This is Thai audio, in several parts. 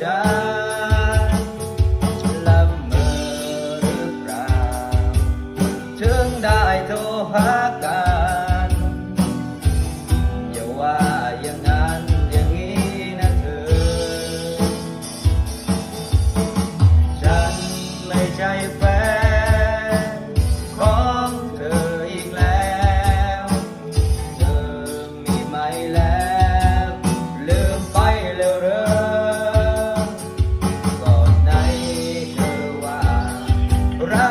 Tchau.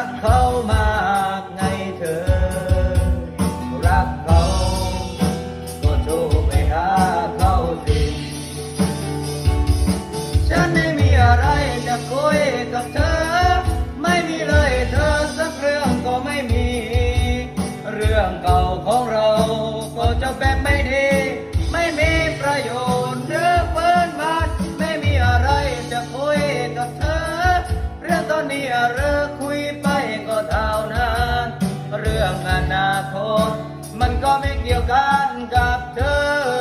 กเขามากไงเธอ รักเขา ก็โทรไปหาเขาสิฉันไม่มีอะไรจะคุยกับเธอ อนาคต มันก็ไม่เกี่ยวกันกับเธอ